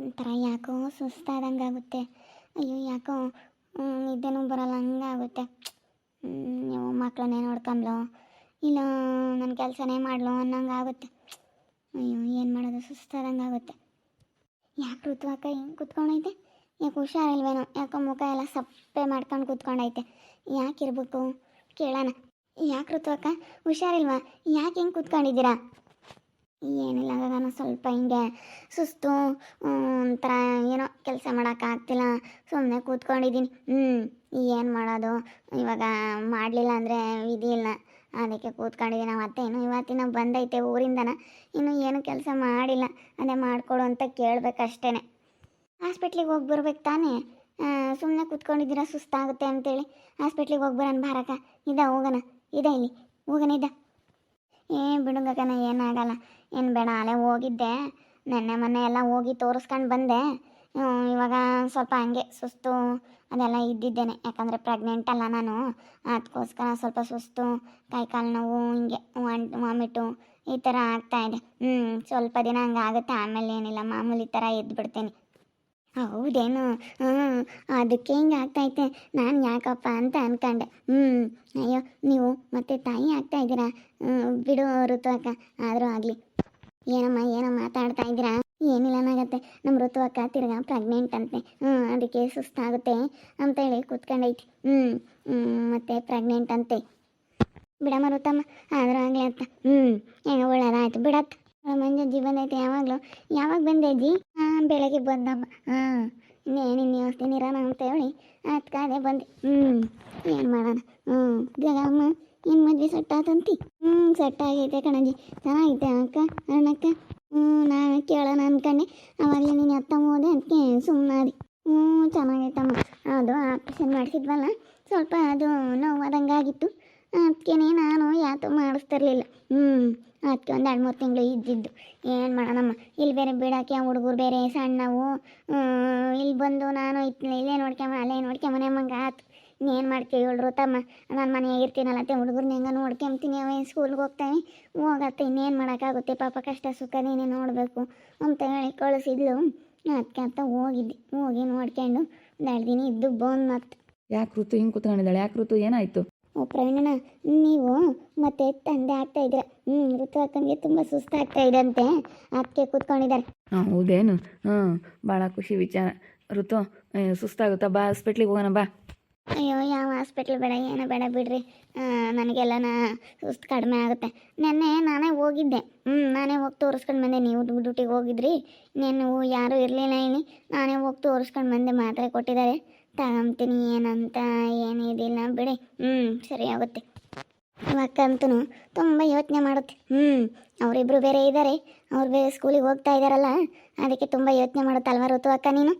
ಒಂಥರ ಯಾಕೋ ಸುಸ್ತಾದಂಗೆ ಆಗುತ್ತೆ ಅಯ್ಯೋ, ಯಾಕೋ ನಿದ್ದೆನೂ ಬರಲ್ಲ, ಹಂಗಾಗುತ್ತೆ. ನೀವು ಮಕ್ಕಳನ್ನೇ ನೋಡ್ಕೊಂಬ್ಲೋ ಇಲ್ಲ ನನ್ನ ಕೆಲಸನೇ ಮಾಡ್ಲೋ ಅನ್ನಂಗೆ ಆಗುತ್ತೆ ಅಯ್ಯೋ, ಏನು ಮಾಡೋದು ಸುಸ್ತಾದಂಗೆ ಆಗುತ್ತೆ ಯಾಕೆ ಋತುವಾಕ ಹಿಂಗೆ ಕೂತ್ಕೊಂಡೈತೆ? ಯಾಕೆ ಹುಷಾರಿಲ್ವೇನೋ? ಯಾಕೋ ಮುಖ ಎಲ್ಲ ಸಪ್ಪೆ ಮಾಡ್ಕೊಂಡು ಕೂತ್ಕೊಂಡೈತೆ. ಯಾಕಿರ್ಬೇಕು ಕೇಳೋಣ. ಯಾಕೆ ಋತುವಾಕ? ಹುಷಾರಿಲ್ವಾ? ಯಾಕೆ ಹಿಂಗೆ ಕೂತ್ಕೊಂಡಿದ್ದೀರಾ? ಏನಿಲ್ಲ ನಾನು ಸ್ವಲ್ಪ ಹಿಂಗೆ ಸುಸ್ತು ಒಂಥರ ಏನೋ ಕೆಲಸ ಮಾಡೋಕ್ಕಾಗ್ತಿಲ್ಲ ಸುಮ್ಮನೆ ಕೂತ್ಕೊಂಡಿದ್ದೀನಿ ಹ್ಞೂ ಏನು ಮಾಡೋದು? ಇವಾಗ ಮಾಡಲಿಲ್ಲ ಅಂದರೆ ಇಲ್ಲ. ಅದಕ್ಕೆ ಕೂತ್ಕೊಂಡಿದ್ದೀನಿ ಮತ್ತೆ ಇನ್ನು ಇವತ್ತಿನ ಬಂದೈತೆ ಊರಿಂದನ. ಇನ್ನು ಏನು ಕೆಲಸ ಮಾಡಿಲ್ಲ. ಅದೇ ಮಾಡಿಕೊಡು ಅಂತ ಕೇಳಬೇಕಷ್ಟೇ ಹಾಸ್ಪಿಟ್ಲಿಗೆ ಹೋಗಿ ಬರ್ಬೇಕು ತಾನೇ? ಸುಮ್ಮನೆ ಕೂತ್ಕೊಂಡಿದ್ದೀರಾ ಸುಸ್ತಾಗುತ್ತೆ ಅಂತೇಳಿ. ಹಾಸ್ಪಿಟ್ಲಿಗೆ ಹೋಗಿ ಬರೋಣ ಭಾರಕ ಇದ ಹೋಗೋಣ. ಇದೆ ಇಲ್ಲಿ. ಹೋಗೋಣ ಇದ್ದ ಏ ಬಿಡುಗಕನ ಏನಾಗಲ್ಲ ಏನು ಬೇಡ, ಅಲ್ಲೇ ಹೋಗಿದ್ದೆ. ನೆನ್ನೆ ಮೊನ್ನೆ ಎಲ್ಲ ಹೋಗಿ ತೋರಿಸ್ಕೊಂಡು ಬಂದೆ. ಇವಾಗ ಸ್ವಲ್ಪ ಹಂಗೆ ಸುಸ್ತು ಅದೆಲ್ಲ ಇದ್ದಿದ್ದೇನೆ. ಯಾಕಂದರೆ ಪ್ರೆಗ್ನೆಂಟ್ ಅಲ್ಲ ನಾನು. ಅದಕ್ಕೋಸ್ಕರ ಸ್ವಲ್ಪ ಸುಸ್ತು, ಕೈ ಕಾಲು ನೋವು, ಹಿಂಗೆ ವಾಮಿಟು ಈ ಥರ ಆಗ್ತಾ ಇದೆ. ಹ್ಞೂ ಸ್ವಲ್ಪ ದಿನ ಹಂಗಾಗುತ್ತೆ. ಆಮೇಲೆ ಏನಿಲ್ಲ, ಮಾಮೂಲಿ ಥರ ಎದ್ದು ಬಿಡ್ತೇನೆ ಹೌದೇನು? ಹ್ಞೂ ಅದಕ್ಕೆ ಹಿಂಗೆ ಆಗ್ತೈತೆ ನಾನು ಯಾಕಪ್ಪ ಅಂತ ಅನ್ಕೊಂಡೆ. ಹ್ಞೂ ಅಯ್ಯೋ, ನೀವು ಮತ್ತೆ ತಾಯಿ ಆಗ್ತಾ ಇದ್ದೀರಾ? ಬಿಡು ಋತು ಅಕ್ಕ ಆದರೂ ಆಗಲಿ. ಏನಮ್ಮ, ಏನೋ ಮಾತಾಡ್ತಾ ಇದ್ದೀರಾ? ಏನಿಲ್ಲ ಅನ್ನಾಗತ್ತೆ ನಮ್ಮ ಋತು ಅಕ್ಕ ತಿರ್ಗಾ ಪ್ರೆಗ್ನೆಂಟ್ ಅಂತೆ. ಹ್ಞೂ ಅದಕ್ಕೆ ಸುಸ್ತಾಗುತ್ತೆ ಅಂತ ಹೇಳಿ ಕೂತ್ಕೊಂಡೈತಿ. ಹ್ಞೂ ಮತ್ತೆ ಪ್ರೆಗ್ನೆಂಟ್ ಅಂತೆ. ಬಿಡಮ್ಮ ಋತಮ್ಮ, ಆದರೂ ಆಗಲಿ ಅಂತ. ಹ್ಞೂ ಏನೋ ಒಳ್ಳೇದಾಯ್ತು. ಮಂಜು ಜೀವನ ಐತೆ ಯಾವಾಗಲೂ. ಯಾವಾಗ ಬಂದೆ ಅಜ್ಜಿ? ಹಾಂ ಬೆಳಗ್ಗೆ ಬಂದಮ್ಮ. ಹಾಂ, ಇನ್ನೇನು ಯೋಚನೆ ಇರೋಣ ಅಂತ ಹೇಳಿ ಅದಕ್ಕೆ ಅದೇ ಬಂದೆ. ಹ್ಞೂ ಏನು ಮಾಡೋಣ? ಹ್ಞೂ ಅಮ್ಮ ಏನು ಮದ್ವೆ ಸೆಟ್ ಆತಂತಿ? ಹ್ಞೂ ಸೆಟ್ಟಾಗೈತೆ ಕಣಜಿ. ಚೆನ್ನಾಗೈತೆ ಅಕ್ಕ, ಅಣ್ಣಕ್ಕ? ಹ್ಞೂ ನಾನು ಕೇಳೋಣ ಅನ್ಕೊಂಡೆ. ಅವಾಗಲೇ ನೀನು ಅತ್ತ ಹೋದೆ ಅದಕ್ಕೆ ಸುಮ್ಮನಾದಿ ಹ್ಞೂ ಚೆನ್ನಾಗೈತಮ್ಮ. ಅದು ಆಪ್ರೇಷನ್ ಮಾಡಿಸಿದ್ವಲ್ಲ, ಸ್ವಲ್ಪ ಅದು ನೋವಾದಂಗಾಗಿತ್ತು. ಅದಕ್ಕೇನೆ ನಾನು ಯಾತು ಮಾಡಿಸ್ತಿರ್ಲಿಲ್ಲ. ಹ್ಞೂ ಅದಕ್ಕೆ ಒಂದು ಎರಡು, ಮೂರು ತಿಂಗಳು ಇದ್ದಿದ್ದು. ಏನು ಮಾಡೋಣಮ್ಮ? ಇಲ್ಲಿ ಬೇರೆ ಬಿಡೋಕ್ಕೆ ಹುಡುಗರು ಬೇರೆ ಸಣ್ಣವು. ಇಲ್ಲಿ ಬಂದು ನಾನು ಇಲ್ಲೇ ನೋಡ್ಕೊಂಬ ಅಲ್ಲೇ ನೋಡ್ಕೊಂಬನೆ ಮಂಗ ಆತು. ಇನ್ನೇನು ಮಾಡ್ತೀವಿ ಹೇಳ್ರು ತಮ್ಮ. ನಾನು ಮನೆಯಾಗ ಇರ್ತೀನಲ್ಲತ್ತೆ ಹುಡುಗರ್ನ ಹೆಂಗ ನೋಡ್ಕೊಂತೀನಿ ಅವೇ ಸ್ಕೂಲ್ಗೆ ಹೋಗ್ತಾನೆ? ಹೋಗತ್ತೆ, ಇನ್ನೇನು ಮಾಡೋಕ್ಕಾಗುತ್ತೆ? ಪಾಪ ಕಷ್ಟ ಸುಖ ನೀನೇ ನೋಡಬೇಕು ಅಂತ ಹೇಳಿ ಕಳಿಸಿದ್ಲು. ಅದಕ್ಕೆ ಅಂತ ಹೋಗಿದ್ದೆ. ಹೋಗಿ ನೋಡ್ಕೊಂಡು, ಒಂದು ಎರಡು ದಿನ ಇದ್ದು ಬಂದು ಮತ್ತೆ ಯಾಕೆ ಋತು? ಹಿಂಗೆ ಕೂತ್ಕೊಂಡಿದ್ದಾಳೆ. ಯಾಕೆ ಋತು? ಏನಾಯಿತು? ಪ್ರವೀಣಣ್ಣ ನೀವು ಮತ್ತೆ ತಂದೆ ಆಗ್ತಾ ಇದ್ರೆ ಹ್ಞೂ ಋತು ಅಕ್ಕನಿಗೆ ತುಂಬ ಸುಸ್ತಾಗ್ತಾ ಇದೆ ಅಂತೆ. ಅದಕ್ಕೆ ಕೂತ್ಕೊಂಡಿದ್ದಾರೆ. ಹಾಂ ಹೌದೇನು? ಹಾಂ ಭಾಳ ಖುಷಿ ವಿಚಾರ. ಋತು ಸುಸ್ತಾಗುತ್ತಾ? ಬಾ ಹಾಸ್ಪಿಟ್ಲಿಗೆ ಹೋಗೋಣ ಬಾ. ಅಯ್ಯೋ ಯಾವ ಹಾಸ್ಪಿಟ್ಲ್ ಬೇಡ ಏನೋ ಬೇಡ ಬಿಡ್ರಿ. ನನಗೆಲ್ಲ ನನಗೆಲ್ಲನ ಸುಸ್ತು ಕಡಿಮೆ ಆಗುತ್ತೆ. ನೆನ್ನೆ ನಾನೇ ಹೋಗಿದ್ದೆ. ಹ್ಞೂ ನಾನೇ ಹೋಗಿ ತೋರಿಸ್ಕೊಂಡು ಬಂದೆ. ನೀವು ಡ್ಯೂಟಿಗೆ ಹೋಗಿದ್ರಿ. ನೀನು ಯಾರೂ ಇರಲಿಲ್ಲ ಇಲ್ಲಿ ನಾನೇ ಹೋಗಿ ತೋರಿಸ್ಕೊಂಡು ಬಂದೆ ಮಾತ್ರೆ ಕೊಟ್ಟಿದ್ದಾರೆ. ತಗೊಂತೀನಿ ಏನಂತ ಏನಿದಿಲ್ಲ ಬಿಡಿ. ಹ್ಞೂ ಸರಿ ಆಗುತ್ತೆ. ಅಂತೂ ತುಂಬ ಯೋಚನೆ ಮಾಡುತ್ತೆ. ಹ್ಞೂ ಅವರಿಬ್ಬರು ಬೇರೆ ಇದ್ದಾರೆ ಅವ್ರು ಬೇರೆ ಸ್ಕೂಲಿಗೆ ಹೋಗ್ತಾ ಇದ್ದಾರಲ್ಲ ಅದಕ್ಕೆ ತುಂಬ ಯೋಚನೆ ಮಾಡುತ್ತಲ್ವ ಋತು ಅಕ್ಕ ನೀನು?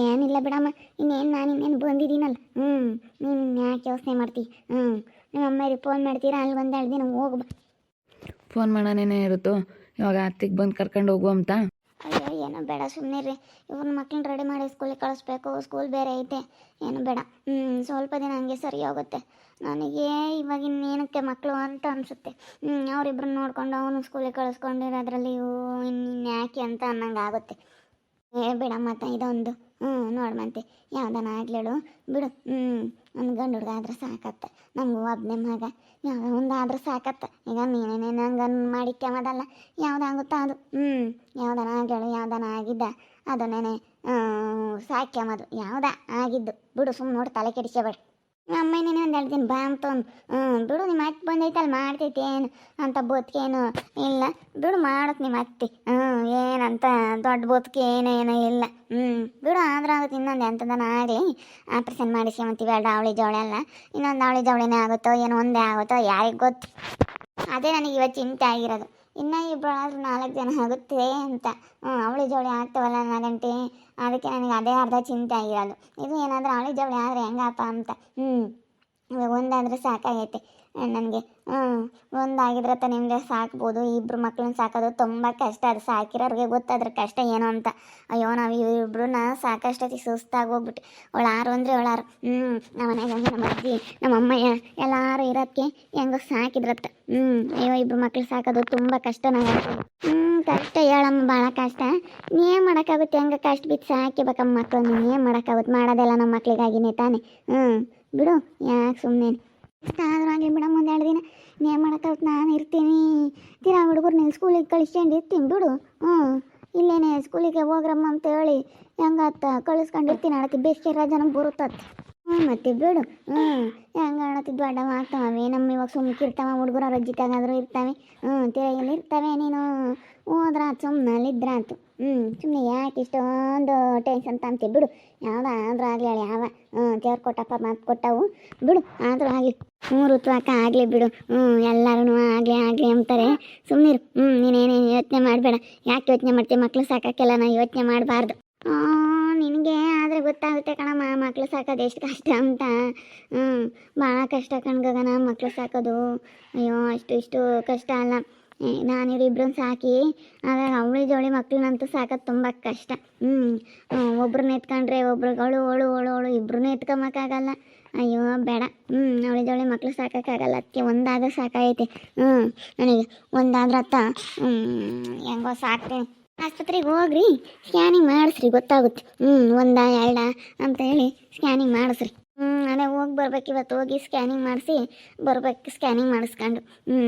ಏನಿಲ್ಲ ಬಿಡಮ್ಮ. ಇನ್ನೇನು ನಾನು ಇನ್ನೇನು ಬಂದಿದ್ದೀನಲ್ಲ. ಹ್ಞೂ ನೀನು ಯಾಕೆ ಯೋಚನೆ ಮಾಡ್ತಿ? ಹ್ಞೂ ನಿಮ್ಮ ಅಮ್ಮರಿಗೆ ಫೋನ್ ಮಾಡ್ತೀರಾ? ಅಲ್ಲಿ ಒಂದು ಎರಡು ದಿನ ಹೋಗ್ಬ. ಫೋನ್ ಮಾಡೋಣೇನೇ ಇರುತ್ತೋ ಇವಾಗ ಅತ್ತಿಗೆ ಬಂದು ಕರ್ಕೊಂಡು ಹೋಗು ಅಂತ. ಏನೋ ಬೇಡ ಸುಮ್ಮನೆ ರೀ ಇವ್ರನ್ನ ಮಕ್ಳನ್ನ ರೆಡಿ ಮಾಡಿ ಸ್ಕೂಲಿಗೆ ಕಳಿಸ್ಬೇಕು ಸ್ಕೂಲ್ ಬೇರೆ ಐತೆ. ಏನು ಬೇಡ. ಸ್ವಲ್ಪ ದಿನ ಹಂಗೆ ಸರಿ ಹೋಗುತ್ತೆ. ನನಗೆ ಇವಾಗ ಏನಕ್ಕೆ ಮಕ್ಕಳು ಅಂತ ಅನಿಸುತ್ತೆ. ಹ್ಞೂ ಅವರಿಬ್ರನ್ನ ನೋಡ್ಕೊಂಡು ಅವನು ಸ್ಕೂಲಿಗೆ ಕಳಿಸ್ಕೊಂಡಿರೋದ್ರಲ್ಲಿ ಇವು ಇನ್ನು ಯಾಕೆ ಅಂತ ಅನ್ನಂಗೆ ಏ ಬಿಡ ಮತ್ತೆ ಇದೊಂದು. ಹ್ಞೂ ನೋಡ್ಮಂತೆ. ಯಾವ್ದನ ಆಗ್ಲೇಳು ಬಿಡು. ಹ್ಞೂ ಒಂದು ಗಂಡು ಹುಡುಗ ಆದ್ರೆ ಸಾಕತ್ತೆ. ನಮಗೂ ಒಬ್ಬನೇ ಮಗ. ಯಾವ ಒಂದು ಆದ್ರೆ ಸಾಕತ್ತೆ. ಈಗ ನೀನೇನೇ ನಂಗೆ ಮಾಡಿಕ್ಕೆಮದಲ್ಲ ಯಾವ್ದಾಗುತ್ತೋ ಅದು? ಹ್ಞೂ ಯಾವ್ದನ ಆಗ್ಲೇಳು ಯಾವ್ದನ ಆಗಿದ್ದ? ಅದನ್ನೇನೆ ಸಾಕ್ಯಮದು ಯಾವ್ದ? ಆಗಿದ್ದು. ಬಿಡು ಸುಮ್ಮನೆ ನೋಡಿ, ತಲೆ ಕೆಡಿಸ್ಕೋಬೇಡ. ಅಮ್ಮನೇನೆ ಒಂದು ಎರಡು ದಿನ ಬಾ ಅಂತ ಬಿಡು ನಿಮ್ಮ ಅತ್ತೆ ಬಂದೈತಲ್ಲ ಮಾಡ್ತೈತಿ ಏನು ಅಂತ ಬೋತ್ಕೇನು ಇಲ್ಲ. ಬಿಡು ಮಾಡತ್ ನಿಮ್ಮ ಅತ್ತೆ. ಹ್ಞೂ ಏನಂತ ದೊಡ್ಡ ಬೋತ್ಕೆ ಏನೇನೋ ಇಲ್ಲ. ಹ್ಞೂ ಬಿಡು, ಆದ್ರೆ ಆಗುತ್ತೆ, ಇನ್ನೊಂದು ಎಂಥದನ ಆಗಲಿ. ಆಪ್ರೇಷನ್ ಮಾಡಿಸ್ಕೊಂತೀವಿ, ಎರಡು ಅವಳಿ ಜವಳಿ ಅಲ್ಲ. ಇನ್ನೊಂದು ಅವಳಿ ಜವಳಿನೇ ಆಗುತ್ತೋ, ಏನೋ ಒಂದೇ ಆಗುತ್ತೋ, ಯಾರಿಗೆ ಗೊತ್ತು? ಅದೇ ನನಗೆ ಇವತ್ತು ಚಿಂತೆ ಆಗಿರೋದು. ಇನ್ನ ಇಬ್ಬರಾದ್ರೂ ನಾಲ್ಕು ಜನ ಆಗುತ್ತೆ ಅಂತ. ಹ್ಞೂ ಅವಳಿ ಜವಳಿ ಆಗ್ತವಲ್ಲ ನಾಗಂಟಿ. ಅದಕ್ಕೆ ನನಗೆ ಅದೇ ಅರ್ಧ ಚಿಂತೆ ಆಗಿರೋದು. ಇದು ಏನಾದರೂ ಅವಳಿ ಜವಳಿ ಆದರೆ ಹೆಂಗಪ್ಪ ಅಂತ. ಹ್ಞೂ ಇವಾಗ ಒಂದಾದರೆ ಸಾಕಾಗೈತೆ. ನನಗೆ ಹ್ಞೂ ಒಂದಾಗಿದ್ರೆ ತಾನೆ ನಿಮಗೆ ಸಾಕ್ಬೋದು ಇಬ್ಬರು ಮಕ್ಕಳನ್ನ ಸಾಕೋದು ತುಂಬ ಕಷ್ಟ. ಅದು ಸಾಕಿರೋರಿಗೆ ಗೊತ್ತಾದ್ರೆ ಕಷ್ಟ ಏನು ಅಂತ. ಅಯ್ಯೋ, ನಾವು ಇಬ್ಬರನ್ನ ಸಾಕಷ್ಟೊತ್ತಿಗೆ ಸುಸ್ತಾಗಿ ಹೋಗ್ಬಿಟ್ಟು ಅವಳಾರು ಅಂದರೆ ಅವಳಾರು ಹ್ಞೂ ನಮ್ಮ ಮನೆಗೆ ನಮ್ಮ ಅಜ್ಜಿ, ನಮ್ಮ ಅಮ್ಮಯ್ಯ ಎಲ್ಲರೂ ಇರೋದಕ್ಕೆ ಹೆಂಗೋ ಸಾಕಿದ್ರತ್ತ. ಹ್ಞೂ ಅಯ್ಯೋ ಇಬ್ಬರು ಮಕ್ಳು ಸಾಕೋದು ತುಂಬ ಕಷ್ಟ ನಾವು ಹ್ಞೂ ಕಷ್ಟ ಹೇಳಮ್ಮ ಭಾಳ ಕಷ್ಟ. ಏನು ಮಾಡೋಕ್ಕಾಗುತ್ತೆ? ಹೆಂಗೆ ಕಷ್ಟ ಬಿದ್ದು ಸಾಕಿಬೇಕಮ್ಮ ಮಕ್ಕಳನ್ನ ಏನು ಮಾಡೋಕ್ಕಾಗುತ್ತೆ? ಮಾಡೋದೆಲ್ಲ ನಮ್ಮ ಮಕ್ಕಳಿಗಾಗಿನೇ ತಾನೆ. ಹ್ಞೂ ಬಿಡು. ಯಾಕೆ ಸುಮ್ಮನೆ ಆದ್ರೂ ಆಗಲಿ ಬಿಡಮ್ಮ ಎರಡು ದಿನ. ಏನು ಮಾಡೋಕ್ಕಾಗುತ್ತೆ ನಾನು ಇರ್ತೀನಿ. ತೀರಾ ನೀವು ಸ್ಕೂಲಿಗೆ ಕಳಿಸ್ಕೊಂಡು ಇರ್ತೀನಿ ಬಿಡು. ಹ್ಞೂ ಇಲ್ಲೇನೆ ಸ್ಕೂಲಿಗೆ ಹೋಗ್ರಮ್ಮ ಅಂತ ಹೇಳಿ ಹೆಂಗತ್ತ? ಕಳಿಸ್ಕೊಂಡಿರ್ತೀನಿ ಅಡತಿ ಬೇಸಿಗೆ ರಜಾನ ಬರುತ್ತತ್. ಹ್ಞೂ ಮತ್ತೆ ಬಿಡು. ಹ್ಞೂ ಹೆಂಗೆ ಅಳತಿ ದೊಡ್ಡ ಆಗ್ತಾವೆ ನಮ್ಮ ಇವಾಗ ಸುಮ್ಮನೆ ಇರ್ತಾವ ಹುಡುಗರ ರಜ್ಜಿ ತಗಾದ್ರು ಇರ್ತಾವೆ. ಹ್ಞೂ ತಿರಗಿಲ್ಲಿ ಇರ್ತಾವೆ ನೀನು. ಹೋದ್ರ ಸುಮ್ಮನೆ ಅಲ್ಲಿದ್ರಾತು. ಹ್ಞೂ ಸುಮ್ಮನೆ ಯಾಕೆ ಇಷ್ಟೊಂದು ಟೆನ್ಷನ್ ತಾಂತಿ ಬಿಡು. ಯಾವುದಾದ್ರೂ ಆಗಲಿ ಹೇಳಿ, ಯಾವ ಹ್ಞೂ ದೇವ್ರು ಕೊಟ್ಟಪ್ಪ ಮಾತು ಕೊಟ್ಟವು. ಬಿಡು, ಆದರೂ ಆಗಲಿ. ಹ್ಞೂ ಋತುವಾಕ ಆಗಲಿ ಬಿಡು. ಹ್ಞೂ ಎಲ್ಲರೂ ಆಗಲಿ ಆಗಲಿ ಅಂತಾರೆ. ಸುಮ್ಮನಿರು ಹ್ಞೂ ನೀನೇನೇನು ಯೋಚನೆ ಮಾಡಬೇಡ. ಯಾಕೆ ಯೋಚನೆ ಮಾಡ್ತೀವಿ ಮಕ್ಕಳು ಸಾಕೋಕ್ಕೆಲ್ಲ ನಾ ಯೋಚನೆ ಮಾಡಬಾರ್ದು. ನಿನಗೆ ಆದರೆ ಗೊತ್ತಾಗುತ್ತೆ ಕಣಮ್ಮ ಮಕ್ಕಳು ಸಾಕೋದು ಎಷ್ಟು ಕಷ್ಟ ಅಂತ. ಹ್ಞೂ ಭಾಳ ಕಷ್ಟ ಕಣ್ಗಗನ ಮಕ್ಕಳು ಸಾಕೋದು. ಅಯ್ಯೋ, ಅಷ್ಟು ಇಷ್ಟು ಕಷ್ಟ ಅಲ್ಲ. ನಾನು ಇವ್ರಿಬ್ರನ್ನ ಸಾಕಿ. ಆದರೆ ಅವಳಿ ಜೋಳಿ ಮಕ್ಳನ್ನಂತೂ ಸಾಕೋದು ತುಂಬ ಕಷ್ಟ. ಹ್ಞೂ ಒಬ್ರನ್ನ ಎತ್ಕೊಂಡ್ರೆ ಒಬ್ರುಗಳು ಅವಳು ಅವಳು ಅವಳು ಇಬ್ರನ್ನೂ ಎತ್ಕೊಂಬಕ್ಕಾಗಲ್ಲ ಅಯ್ಯೋ, ಬೇಡ. ಹ್ಞೂ ಅವಳಿ ಜೋಳಿ ಮಕ್ಳು ಸಾಕೋಕ್ಕಾಗಲ್ಲ. ಅದಕ್ಕೆ ಒಂದಾದ್ರೆ ಸಾಕಾಗೈತೆ. ಹ್ಞೂ ನನಗೆ ಒಂದಾದ್ರೆ ಅತ್ತ. ಹೆಂಗೋ ಸಾಕ್ತೀನಿ ಆಸ್ಪತ್ರೆಗೆ ಹೋಗ್ರಿ. ಸ್ಕ್ಯಾನಿಂಗ್ ಮಾಡಿಸ್ರಿ, ಗೊತ್ತಾಗುತ್ತೆ. ಹ್ಞೂ ಒಂದ, ಎರಡ ಅಂತ ಹೇಳಿ ಸ್ಕ್ಯಾನಿಂಗ್ ಮಾಡಿಸ್ರಿ. ಹ್ಞೂ ಅದೇ ಹೋಗಿ ಬರ್ಬೇಕು ಇವತ್ತು ಹೋಗಿ ಸ್ಕ್ಯಾನಿಂಗ್ ಮಾಡಿಸಿ ಬರ್ಬೇಕು. ಸ್ಕ್ಯಾನಿಂಗ್ ಮಾಡಿಸ್ಕೊಂಡು. ಹ್ಞೂ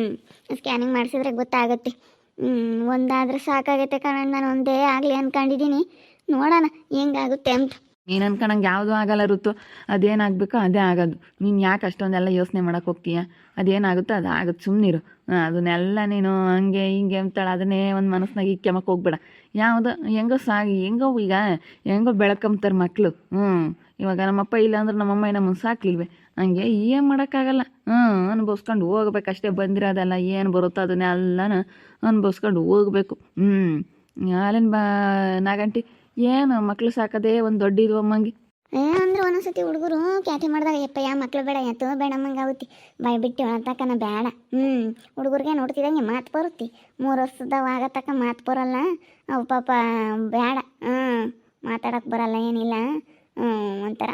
ಸ್ಕ್ಯಾನಿಂಗ್ ಮಾಡಿಸಿದ್ರೆ ಗೊತ್ತಾಗುತ್ತೆ. ಹ್ಞೂ ಒಂದಾದ್ರೆ ಸಾಕಾಗುತ್ತೆ ಕಣ ನಾನು ಒಂದೇ ಆಗಲಿ ಅಂದ್ಕೊಂಡಿದ್ದೀನಿ ನೋಡೋಣ, ಹೆಂಗಾಗುತ್ತೆ ಅಂತ. ನೀನು ಅನ್ಕೊಂಡಂಗೆ ಯಾವುದೂ ಆಗಲ್ಲ ಋತು. ಅದೇನಾಗಬೇಕೋ ಅದೇ ಆಗೋದು. ನೀನು ಯಾಕೆ ಅಷ್ಟೊಂದೆಲ್ಲ ಯೋಚನೆ ಮಾಡೋಕೆ ಹೋಗ್ತೀಯ? ಅದೇನಾಗುತ್ತೋ ಅದು ಆಗುತ್ತೆ ಸುಮ್ಮನಿರು ಅದನ್ನೆಲ್ಲ ನೀನು ಹಂಗೆ ಹಿಂಗೆ ಅಂತಾಳೆ. ಅದನ್ನೇ ಒಂದು ಮನಸ್ಸಿನಾಗ ಇಕ್ಕೆಮಕ್ಕೆ ಹೋಗ್ಬೇಡ. ಯಾವುದು, ಹೆಂಗೋ ಸಾಗಿ, ಹೆಂಗೋ ಈಗ, ಹೆಂಗೋ ಬೆಳಕಂಬ್ತಾರೆ ಮಕ್ಕಳು ಹ್ಞೂ ಇವಾಗ ನಮ್ಮಪ್ಪ ಇಲ್ಲ ಅಂದ್ರೆ ನಮ್ಮಮ್ಮ ನಮ್ಮನ್ನು ಸಾಕ್ಲಿಲ್ವೇ ಹಂಗೆ ಏನು ಮಾಡೋಕ್ಕಾಗಲ್ಲ. ಹ್ಞೂ ಹೋಗ್ಬೇಕು ಹೋಗ್ಬೇಕಷ್ಟೇ ಬಂದಿರೋದಲ್ಲ ಏನು ಬರುತ್ತೋ ಅದನ್ನೆಲ್ಲನ ಅನುಭವಿಸ್ಕೊಂಡು ಹೋಗ್ಬೇಕು. ಹ್ಞೂ ಹಾಲಿನ ಬಾ, ನಾಗಂಟಿ, ಏನು ಮಕ್ಳು ಸಾಕೋದೇ ಒಂದು ದೊಡ್ಡ ಇದು ಅಮ್ಮಂಗೆ? ಅಂದ್ರೆ ಒಂದೊಂದ್ಸತಿ ಹುಡುಗರು ಕ್ಯಾಟಿ ಮಾಡಿದಾಗ ಯಪ್ಪ ಯಾ ಮಕ್ಳು ಬೇಡ, ಎತ್ತು ಬೇಡ ಅಮ್ಮಂಗೆ ಆಗುತ್ತೆ. ಬಾಯ್ ಬಿಟ್ಟು ಹೇಳತಕ್ಕನ ಬೇಡ ಹ್ಞೂ ಹುಡುಗರಿಗೆ ನೋಡ್ತಿದ್ದಂಗೆ ಮಾತು ಬರುತ್ತೆ. ಮೂರು ವರ್ಷದ ಆಗತಕ್ಕ ಮಾತು ಬರಲ್ಲ. ಅವು ಪಾಪ ಬೇಡ ಹ್ಞೂ ಮಾತಾಡೋಕೆ ಬರಲ್ಲ, ಏನಿಲ್ಲ. ಒಂಥರ.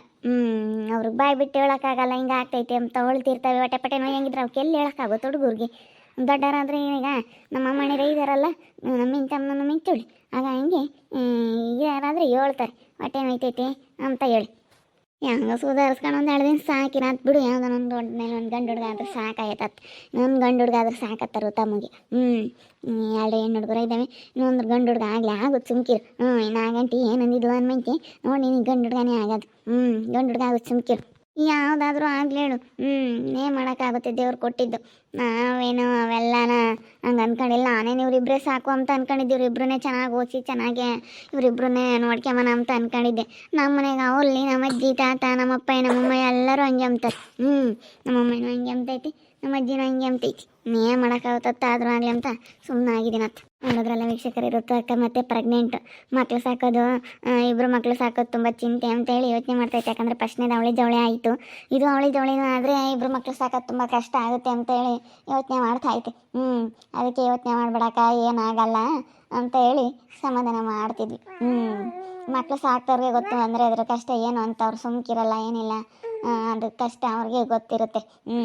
ಅವ್ರಿಗೆ ಬಾಯ್ ಬಿಟ್ಟು ಹೇಳೋಕ್ಕಾಗಲ್ಲ, ಹಿಂಗೆ ಆಗ್ತೈತೆ ಅಂತ ಹೊಳ್ತಿರ್ತವೆ, ಹೊಟ್ಟೆ ಪಟ್ಟೆ ನೋವು ಹೆಂಗಿದ್ರೆ ಅವ್ಕೆ ಎಲ್ಲಿ ಹೇಳೋಕ್ಕಾಗುತ್ತೆ ಹುಡುಗರಿಗೆ. ದೊಡ್ಡವರಾದ್ರೆ ಈಗ ನಮ್ಮ ಅಮ್ಮಣಿರೇ ಇದಾರಲ್ಲ ನಮ್ಮ ಮಿಂಚಮ್ಮನ ಮಿಂಚುಳಿ ಆಗ ಹಂಗೆ ಯಾರಾದ್ರೆ ಹೇಳ್ತಾರೆ, ಹೊಟ್ಟೆ ನೋಯ್ತೈತೆ ಅಂತ ಹೇಳಿ. ಹೆಂಗ ಸುಧಾರಿಸ್ಕೊಂಡು ಒಂದು ಎರಡು ದಿನ ಸಾಕಿರ ಬಿಡು. ಯಾವುದೋ ಒಂದು ದೊಡ್ಡ ಮೇಲೆ ಒಂದು ಗಂಡು ಹುಡುಗ ಆದ್ರೆ ಸಾಕಾಯ್ತತ್ ಇನ್ನೊಂದು ಗಂಡು ಹುಡುಗ ಆದ್ರೆ ಸಾಕತ್ತಾರು ತಮಗೆ ಹ್ಞೂ ಎರಡು ಹೆಣ್ಣು ಹುಡುಗರ ಇದ್ದಾವೆ. ಇನ್ನೊಂದು ಗಂಡು ಹುಡುಗ ಆಗಲಿ ಆಗುತ್ತೆ ಸುಮ್ಕಿರು. ಹ್ಞೂ ಇನ್ನು ಆಗಂಟಿ ಏನಂದಿದ್ಲು ಅನ್ಮಂತಿ. ನೋಡಿ ನೀನು ಗಂಡು ಹುಡುಗನೇ ಆಗೋದು. ಹ್ಞೂ ಗಂಡು ಹುಡುಗ ಆಗುತ್ತೆ ಸುಮ್ಕಿರು. ಯಾವುದಾದ್ರೂ ಆಗ್ಲೇಳು ಹ್ಞೂ ಏನು ಮಾಡೋಕ್ಕಾಗುತ್ತೆ ದೇವ್ರು ಕೊಟ್ಟಿದ್ದು. ನಾವೇನು ಅವೆಲ್ಲನ ಹಂಗೆ ಅನ್ಕೊಂಡಿಲ್ಲ. ನಾನೇನು ಇವರಿಬ್ಬರೇ ಸಾಕು ಅಂತ ಅನ್ಕೊಂಡಿದ್ದೆ. ಇವರಿಬ್ಬರನ್ನೇ ಚೆನ್ನಾಗಿ ಓದಿಸಿ, ಚೆನ್ನಾಗೆ ಇವರಿಬ್ಬರನ್ನೇ ನೋಡ್ಕೊಂಬನ ಅಂತ ಅನ್ಕೊಂಡಿದ್ದೆ. ನಮ್ಮ ಮನೆಗೆ ಅವ್ರಲ್ಲಿ ನಮ್ಮ ಅಜ್ಜಿ, ತಾತ, ನಮ್ಮಪ್ಪ, ನಮ್ಮಮ್ಮ ಎಲ್ಲರೂ ಹಂಗೆ ಅಂಬ್ತಾರೆ. ಹ್ಞೂ ನಮ್ಮಮ್ಮನೂ ಹಂಗೆ ಅಂತೈತಿ ನಮ್ಮ ಅಜ್ಜಿನ ಹಂಗೆ ಅಂತೈತಿ ಏನು ಮಾಡೋಕ್ಕಾಗುತ್ತತ್ತ ಆದರೂ ಆಗಲಿ ಅಂತ ಸುಮ್ಮನೆ ಆಗಿದ್ದೀನಿ ಅತ್ತ. ನೋಡೋದ್ರಲ್ಲ ವೀಕ್ಷಕರು ಇರುತ್ತೆ ಅಕ್ಕ ಮತ್ತು ಪ್ರೆಗ್ನೆಂಟ್ ಮಕ್ಳು ಸಾಕೋದು ಇಬ್ಬರು ಮಕ್ಳು ಸಾಕೋದು ತುಂಬ ಚಿಂತೆ ಅಂತ ಹೇಳಿ ಯೋಚನೆ ಮಾಡ್ತೈತೆ ಯಾಕಂದರೆ ಫಸ್ಟ್ನೇದು ಅವಳಿ ಜವಳಿ ಆಯಿತು. ಇದು ಅವಳಿ ಜವಳಿನೂ ಆದರೆ ಇಬ್ಬರು ಮಕ್ಳು ಸಾಕೋದು ತುಂಬ ಕಷ್ಟ ಆಗುತ್ತೆ ಅಂತೇಳಿ ಯೋಚನೆ ಮಾಡ್ತಾ ಐತೆ ಹ್ಞೂ ಅದಕ್ಕೆ ಯೋಚನೆ ಮಾಡಬೇಡಕ್ಕ ಏನಾಗಲ್ಲ ಅಂತ ಹೇಳಿ ಸಮಾಧಾನ ಮಾಡ್ತಿದ್ವಿ. ಹ್ಞೂ ಮಕ್ಳು ಸಾಕ್ತವ್ರಿಗೆ ಗೊತ್ತು ಅಂದರೆ ಅದ್ರ ಕಷ್ಟ ಏನು ಅಂತ ಅವ್ರು ಸುಮ್ಕಿರಲ್ಲ, ಏನಿಲ್ಲ ಅದು ಕಷ್ಟ ಅವ್ರಿಗೆ ಗೊತ್ತಿರುತ್ತೆ. ಹ್ಞೂ